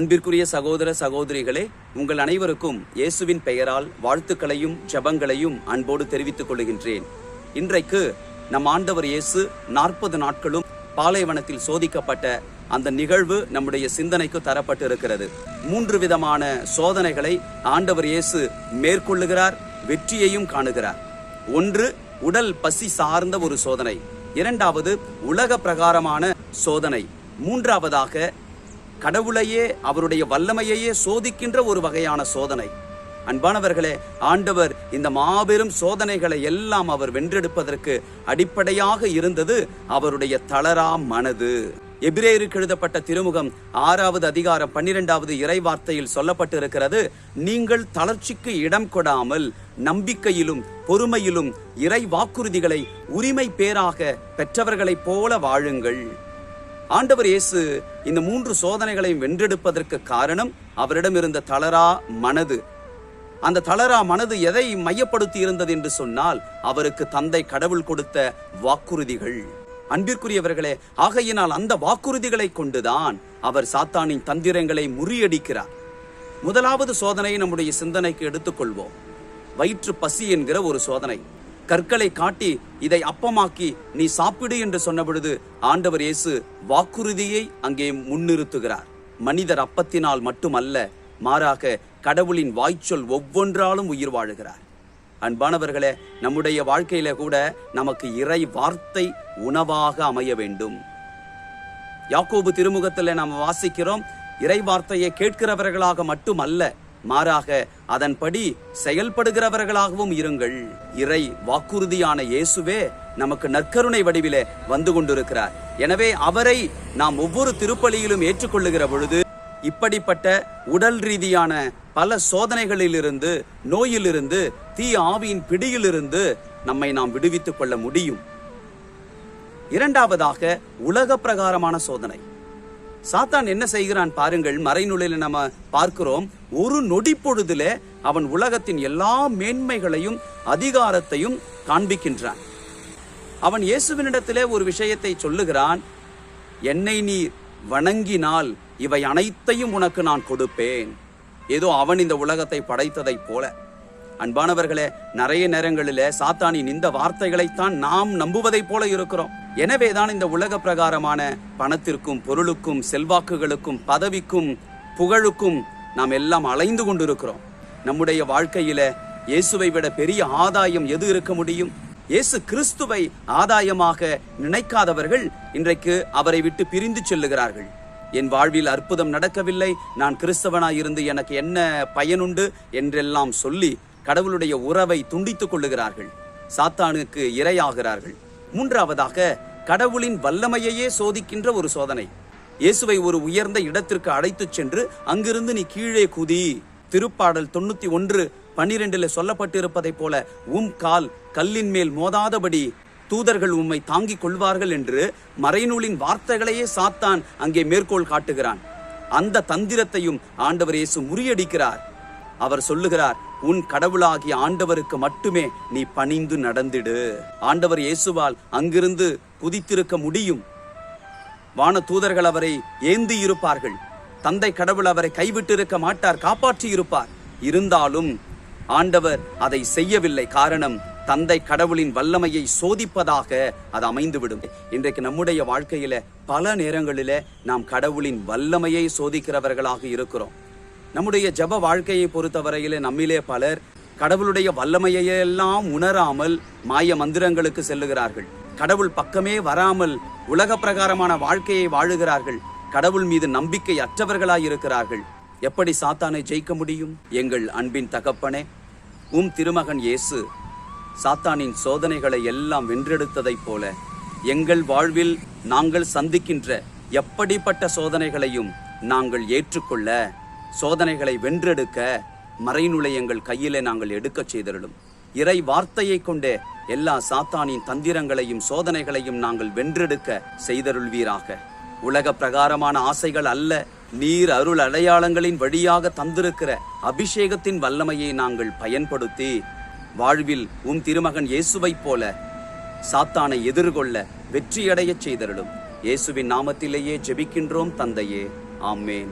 அன்பிற்குரிய சகோதர சகோதரிகளே உங்கள் அனைவருக்கும் இயேசுவின் பெயரால் வாழ்த்துக்களையும் ஜெபங்களையும் அன்போடு தெரிவித்துக் கொள்கின்றேன். இன்றைக்கு நம் ஆண்டவர் இயேசு நாற்பது நாட்களும் பாலைவனத்தில் சோதிக்கப்பட்ட அந்த நிகழ்வு நம்முடைய சிந்தனைக்கு தரப்பட்டு இருக்கிறது மூன்று விதமான சோதனைகளை ஆண்டவர் இயேசு மேற்கொள்ளுகிறார் வெற்றியையும் காணுகிறார். ஒன்று உடல் பசி சார்ந்த ஒரு சோதனை. இரண்டாவது உலக பிரகாரமான சோதனை. மூன்றாவதாக கடவுளையே அவருடைய வல்லமையையே சோதிக்கின்ற ஒரு வகையான சோதனை. அன்பானவர்களே ஆண்டவர் இந்த மாபெரும் சோதனைகளை எல்லாம் அவர் வென்றெடுப்பதற்கு அடிப்படையாக இருந்தது அவருடைய தளரா மனது. எபிரேயருக்கு எழுதப்பட்ட திருமுகம் ஆறாவது அதிகாரம் பன்னிரெண்டாவது இறை வார்த்தையில் சொல்லப்பட்டு இருக்கிறது நீங்கள் தளர்ச்சிக்கு இடம் கொடாமல் நம்பிக்கையிலும் பொறுமையிலும் இறை வாக்குறுதிகளை உரிமை பேராக பெற்றவர்களைப் போல வாழுங்கள். ஆண்டவர் இயேசு இந்த மூன்று சோதனைகளையும் வென்றெடுப்பதற்கு காரணம் அவரிடம் இருந்த தளரா மனது. அந்த தளரா மனது எதை மையப்படுத்தி இருந்தது என்று சொன்னால் அவருக்கு தந்தை கடவுள் கொடுத்த வாக்குறுதிகள். அன்பிற்குரியவர்களே ஆகையினால் அந்த வாக்குறுதிகளை கொண்டுதான் அவர் சாத்தானின் தந்திரங்களை முறியடிக்கிறார். முதலாவது சோதனையை நம்முடைய சிந்தனைக்கு எடுத்துக்கொள்வோம். வயிற்று பசி என்கிற ஒரு சோதனை. கற்களை காட்டி இதை அப்பமாக்கி நீ சாப்பிடு என்று சொன்ன பொழுது ஆண்டவர் இயேசு வாக்குறுதியை அங்கே முன்னிறுத்துகிறார். மனிதர் அப்பத்தினால் மட்டுமல்ல மாறாக கடவுளின் வாய்ச்சொல் ஒவ்வொன்றாலும் உயிர் வாழுகிறார். அன்பானவர்களே நம்முடைய வாழ்க்கையில கூட நமக்கு இறை வார்த்தை உணவாக அமைய வேண்டும். யாக்கோபு திருமுகத்தில் நாம் வாசிக்கிறோம் இறை வார்த்தையை கேட்கிறவர்களாக மட்டுமல்ல மாறாக அதன்படி செயல்படுகிறவர்களாகவும் இருங்கள். இறை வாக்குறுதியான இயேசுவே நமக்கு நற்கருணை வடிவிலே வந்து கொண்டிருக்கிறார். எனவே அவரை நாம் ஒவ்வொரு திருப்பலியிலும் ஏற்றுக்கொள்ளுகிற பொழுது இப்படிப்பட்ட உடல் ரீதியான பல சோதனைகளிலிருந்து நோயிலிருந்து தீ ஆவியின் பிடியிலிருந்து நம்மை நாம் விடுவித்துக் கொள்ள முடியும். இரண்டாவதாக உலக பிரகாரமான சோதனை. சாத்தான் என்ன செய்கிறான் பாருங்கள் மறைநூலில் நம்ம பார்க்கிறோம் ஒரு நொடி பொழுதுல அவன் உலகத்தின் எல்லா மேன்மைகளையும் அதிகாரத்தையும் காண்பிக்கின்றான். அவன் இயேசுவினிடத்திலே ஒரு விஷயத்தை சொல்லுகிறான் என்னை நீ வணங்கினால் இவை அனைத்தையும் உனக்கு நான் கொடுப்பேன். ஏதோ அவன் இந்த உலகத்தை படைத்ததைப் போல. அன்பானவர்களே நிறைய நேரங்களில் சாத்தானின் இந்த வார்த்தைகளைத்தான் நாம் நம்புவதைப் போல இருக்கிறோம். எனவேதான் இந்த உலக பிரகாரமான பணத்திற்கும் பொருளுக்கும் செல்வாக்குகளுக்கும் பதவிக்கும் புகழுக்கும் நாம் எல்லாம் அலைந்து கொண்டிருக்கிறோம். நம்முடைய வாழ்க்கையில இயேசுவை விட பெரிய ஆதாயம் எது இருக்க முடியும்? இயேசு கிறிஸ்துவை ஆதாயமாக நினைக்காதவர்கள் இன்றைக்கு அவரை விட்டு பிரிந்து செல்லுகிறார்கள். என் வாழ்வில் அற்புதம் நடக்கவில்லை நான் கிறிஸ்தவனாயிருந்து எனக்கு என்ன பயனுண்டு? என்றெல்லாம் சொல்லி கடவுளுடைய உறவை துண்டித்துக் கொள்ளுகிறார்கள். சாத்தானுக்கு இரையாகிறார்கள். மூன்றாவதாக கடவுளின் வல்லமையையே சோதிக்கின்ற ஒரு சோதனை. இயேசுவை ஒரு உயர்ந்த இடத்திற்கு அழைத்துச் சென்று அங்கிருந்து நீ கீழே குதி. திருப்பாடல் தொண்ணூத்தி ஒன்று பன்னிரெண்டில் சொல்லப்பட்டிருப்பதைப் போல உம் கால் கல்லின் மேல் மோதாதபடி தூதர்கள் உம்மை தாங்கிக் கொள்வார்கள் என்று மறைநூலின் வார்த்தைகளையே சாத்தான் அங்கே மேற்கோள் காட்டுகிறான். அந்த தந்திரத்தையும் ஆண்டவர் இயேசு முறியடிக்கிறார். அவர் சொல்லுகிறார் உன் கடவுளாகிய ஆண்டவருக்கு மட்டுமே நீ பணிந்து நடந்திடு. ஆண்டவர் இயேசுவால் அங்கிருந்து குதித்திருக்க முடியும். வான தூதர்கள் அவரை ஏந்தி இருப்பார்கள். தந்தை கடவுள் அவரை கைவிட்டிருக்க மாட்டார் காப்பாற்றி இருப்பார். இருந்தாலும் ஆண்டவர் அதை செய்யவில்லை. காரணம் தந்தை கடவுளின் வல்லமையை சோதிப்பதாக அது அமைந்துவிடும். இன்றைக்கு நம்முடைய வாழ்க்கையில பல நேரங்களிலே நாம் கடவுளின் வல்லமையை சோதிக்கிறவர்களாக இருக்கிறோம். நம்முடைய ஜப வாழ்க்கையை பொறுத்தவரையிலே நம்மிலே பலர் கடவுளுடைய வல்லமையெல்லாம் உணராமல் மாய மந்திரங்களுக்கு செல்லுகிறார்கள். கடவுள் பக்கமே வராமல் உலக பிரகாரமான வாழ்க்கையை வாழுகிறார்கள். கடவுள் மீது நம்பிக்கை அற்றவர்களாய் இருக்கிறார்கள். எப்படி சாத்தானை ஜெயிக்க முடியும்? எங்கள் அன்பின் தகப்பனே உம் திருமகன் இயேசு சாத்தானின் சோதனைகளை எல்லாம் வென்றெடுத்ததைப் போல எங்கள் வாழ்வில் நாங்கள் சந்திக்கின்ற எப்படிப்பட்ட சோதனைகளையும் நாங்கள் ஏற்றுக்கொள்ள சோதனைகளை வென்றெடுக்க மறைநுளை எங்கள் கையிலே நாங்கள் எடுக்கச் செய்தருளும். இறை வார்த்தையை கொண்டே எல்லா சாத்தானின் தந்திரங்களையும் சோதனைகளையும் நாங்கள் வென்றெடுக்க செய்தருள்வீராக. உலக பிரகாரமான ஆசைகள் அல்ல நீர் அருள் அடையாளங்களின் வழியாக தந்திருக்கிற அபிஷேகத்தின் வல்லமையை நாங்கள் பயன்படுத்தி வாழ்வில் உம் திருமகன் இயேசுவைப் போல சாத்தானை எதிர்கொள்ள வெற்றியடையச் செய்தருளும். இயேசுவின் நாமத்திலேயே ஜெபிக்கின்றோம் தந்தையே. ஆமேன்.